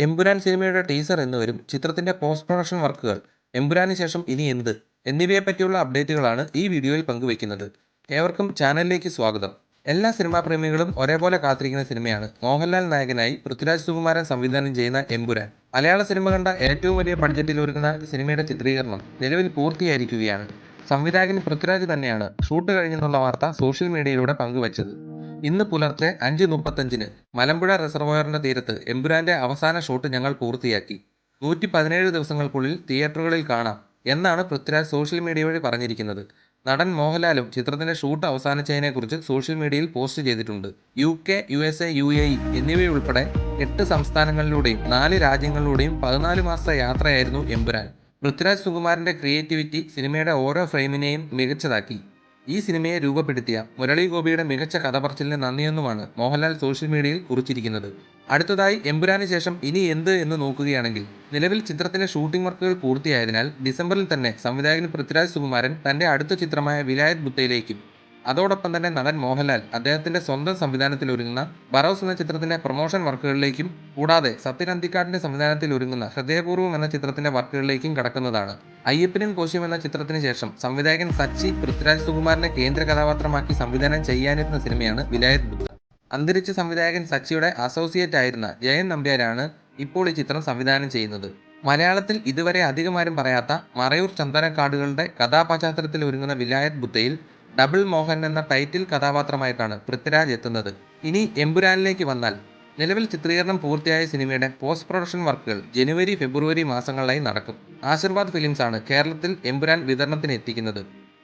എമ്പുരാൻ സിനിമയുടെ ടീസർ എന്ന് വരും ചിത്രത്തിന്റെ പോസ്റ്റ് പ്രൊഡക്ഷൻ വർക്കുകൾ. എമ്പുരാന് ശേഷം ഇനി എന്ത്? എന്നിവയെപ്പറ്റിയുള്ള അപ്ഡേറ്റുകളാണ് ഈ വീഡിയോയിൽ പങ്കുവയ്ക്കുന്നത്. ഏവർക്കും ചാനലിലേക്ക് സ്വാഗതം. എല്ലാ സിനിമാ പ്രേമികളും ഒരേപോലെ കാത്തിരിക്കുന്ന സിനിമയാണ്. മോഹൻലാൽ നായകനായി പൃഥ്വിരാജ് സുകുമാരൻ സംവിധാനം ചെയ്യുന്ന എമ്പുരാൻ. മലയാള സിനിമ കണ്ട ഏറ്റവും വലിയ ബഡ്ജറ്റിൽ ഒരുങ്ങുന്ന സിനിമയുടെ ചിത്രീകരണം നിലവിൽ പൂർത്തിയായിരിക്കുകയാണ്. സംവിധായകൻ പൃഥ്വിരാജ് തന്നെയാണ് ഷൂട്ട് കഴിഞ്ഞെന്നുള്ള വാർത്ത സോഷ്യൽ മീഡിയയിലൂടെ പങ്കുവച്ചത്. ഇന്ന് പുലർച്ചെ അഞ്ച് മുപ്പത്തഞ്ചിന് മലമ്പുഴ റിസർവോയറിന്റെ തീരത്ത് എമ്പുരാന്റെ അവസാന ഷൂട്ട് ഞങ്ങൾ പൂർത്തിയാക്കി. നൂറ്റി പതിനേഴ് ദിവസങ്ങൾക്കുള്ളിൽ തിയേറ്ററുകളിൽ കാണാം എന്നാണ് പൃഥ്വിരാജ് സോഷ്യൽ മീഡിയ വഴി പറഞ്ഞിരിക്കുന്നത്. നടൻ മോഹൻലാലും ചിത്രത്തിന്റെ ഷൂട്ട് അവസാനിച്ചതിനെക്കുറിച്ച് സോഷ്യൽ മീഡിയയിൽ പോസ്റ്റ് ചെയ്തിട്ടുണ്ട്. U K U S A U A E എന്നിവയുൾപ്പെടെ എട്ട് സംസ്ഥാനങ്ങളിലൂടെയും നാല് രാജ്യങ്ങളിലൂടെയും പതിനാല് മാസത്തെ യാത്രയായിരുന്നു എമ്പുരാൻ പൃഥ്വിരാജ് സുകുമാരന്റെ ക്രിയേറ്റിവിറ്റി സിനിമയുടെ ഓരോ ഫ്രെയിമിനെയും മികച്ചതാക്കി. ഈ സിനിമയെ രൂപപ്പെടുത്തിയ മുരളി ഗോപിയുടെ മികച്ച കഥ പറച്ചിലിന് നന്ദിയെന്നുമാണ് മോഹൻലാൽ സോഷ്യൽ മീഡിയയിൽ കുറിച്ചിരിക്കുന്നത്. അടുത്തതായി എമ്പുരാന് ശേഷം ഇനി എന്ത് എന്ന് നോക്കുകയാണെങ്കിൽ നിലവിൽ ചിത്രത്തിന്റെ ഷൂട്ടിംഗ് വർക്കുകൾ പൂർത്തിയായതിനാൽ ഡിസംബറിൽ തന്നെ സംവിധായകൻ പൃഥ്വിരാജ് സുകുമാരൻ തന്റെ അടുത്ത ചിത്രമായ വിലായത് ബുത്തയിലേക്കും. അതോടൊപ്പം തന്നെ നടൻ മോഹൻലാൽ അദ്ദേഹത്തിന്റെ സ്വന്തം സംവിധാനത്തിൽ ഒരുങ്ങുന്ന ബറോസ് എന്ന ചിത്രത്തിന്റെ പ്രൊമോഷൻ വർക്കുകളിലേക്കും കൂടാതെ സത്യൻ അന്തിക്കാടിന്റെ സംവിധാനത്തിൽ ഒരുങ്ങുന്ന ഹൃദയപൂർവം എന്ന ചിത്രത്തിന്റെ വർക്കുകളിലേക്കും കടക്കുന്നതാണ്. അയ്യപ്പനും കോശിയും എന്ന ചിത്രത്തിന് ശേഷം സംവിധായകൻ സച്ചി പൃഥ്വിരാജ് സുകുമാരനെ കേന്ദ്ര കഥാപാത്രമാക്കി സംവിധാനം ചെയ്യാനിരുന്ന സിനിമയാണ് വിലായത് ബുദ്ധ അന്തരിച്ച സംവിധായകൻ സച്ചിയുടെ അസോസിയേറ്റ് ആയിരുന്ന ജയൻ നമ്പ്യാരാണ് ഇപ്പോൾ ഈ ചിത്രം സംവിധാനം ചെയ്യുന്നത്. മലയാളത്തിൽ ഇതുവരെ അധികമാരും പറയാത്ത മറയൂർ ചന്ദനക്കാടുകളുടെ കഥാപശ്ചാത്തലത്തിൽ ഒരുങ്ങുന്ന വിലായത് ബുദ്ധയിൽ ഡബിൾ മോഹൻ എന്ന ടൈറ്റിൽ കഥാപാത്രമായിട്ടാണ് പൃഥ്വിരാജ് എത്തുന്നത്. ഇനി എമ്പുരാനിലേക്ക് വന്നാൽ നിലവിൽ ചിത്രീകരണം പൂർത്തിയായ സിനിമയുടെ പോസ്റ്റ് പ്രൊഡക്ഷൻ വർക്കുകൾ ജനുവരി ഫെബ്രുവരി മാസങ്ങളിലായി നടക്കും. ആശീർവാദ് ഫിലിംസാണ് കേരളത്തിൽ എമ്പുരാൻ വിതരണത്തിന് എത്തിക്കുന്നത്.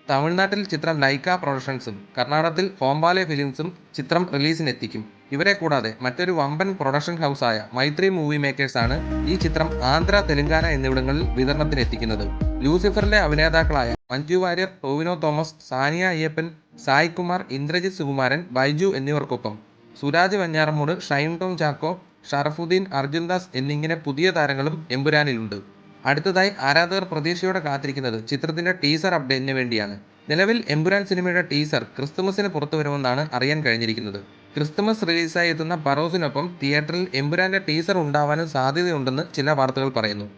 തമിഴ്നാട്ടിൽ ചിത്രം ലൈക്ക പ്രൊഡക്ഷൻസും കർണാടകത്തിൽ ഫോംബാലെ ഫിലിംസും ചിത്രം റിലീസിനെത്തിക്കും ഇവരെ കൂടാതെ മറ്റൊരു വമ്പൻ പ്രൊഡക്ഷൻ ഹൗസായ മൈത്രി മൂവി മേക്കേഴ്സാണ് ഈ ചിത്രം ആന്ധ്ര തെലങ്കാന എന്നിവിടങ്ങളിൽ വിതരണത്തിനെത്തിക്കുന്നത് ലൂസിഫറിലെ അഭിനേതാക്കളായ മഞ്ജു വാര്യർ ടോവിനോ തോമസ് സാനിയ അയ്യപ്പൻ സായ്കുമാർ ഇന്ദ്രജിത് സുകുമാരൻ ബൈജു എന്നിവർക്കൊപ്പം. സുരാജ് വെഞ്ഞാറമൂട് ഷൈൻ ടോം ചാക്കോ ഷറഫുദ്ദീൻ അർജുൻദാസ് എന്നിങ്ങനെ പുതിയ താരങ്ങളും എമ്പുരാനിലുണ്ട്. അടുത്തതായി ആരാധകർ പ്രതീക്ഷയോടെ കാത്തിരിക്കുന്നത് ചിത്രത്തിന്റെ ടീസർ അപ്ഡേറ്റിന് വേണ്ടിയാണ്. നിലവിൽ എമ്പുരാൻ സിനിമയുടെ ടീസർ ക്രിസ്തുമസിന് പുറത്തു വരുമെന്നാണ് അറിയാൻ കഴിഞ്ഞിരിക്കുന്നത്. ക്രിസ്തുമസ് റിലീസായി എത്തുന്ന പറോസിനൊപ്പം തിയേറ്ററിൽ എമ്പുരാന്റെ ടീസർ ഉണ്ടാവാനും സാധ്യതയുണ്ടെന്ന് ചില വാർത്തകൾ പറയുന്നു.